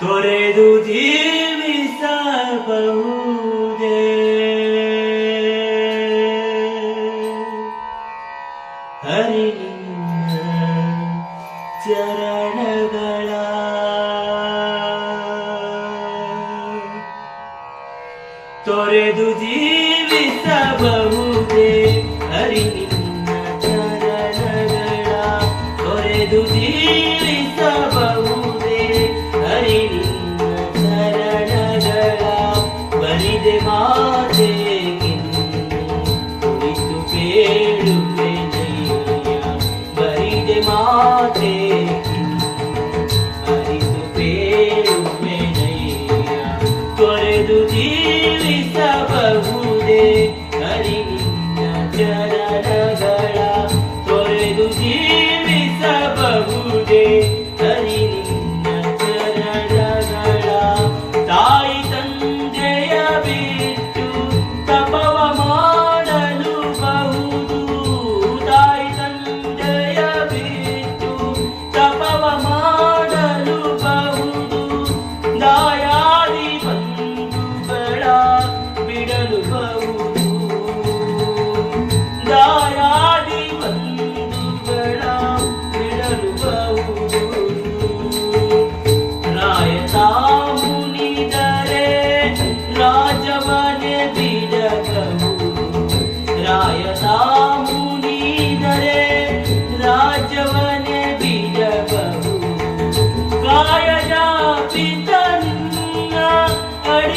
ತೊರೆದು ಜೀವಿಸಬಹುದೇ? ಹರಿ ಚರಣಗಳ ತೊರೆದು ಜೀವಿಸಬಹುದೇ? ಹರಿ ಚರಣಗಳ ತೊರೆದು ಜೀವಿ মাঝে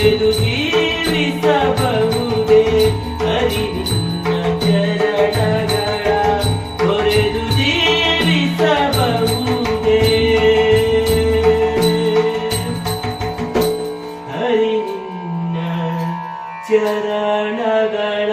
ತೊರೆದು ಜೀವಿಸಬಹುದೇ ಹರಿ ಚರಣಗಳ ತೊರೆದು ಜೀವಿಸಬಹುದೇ ಹರಿ ಚರಣಗಳ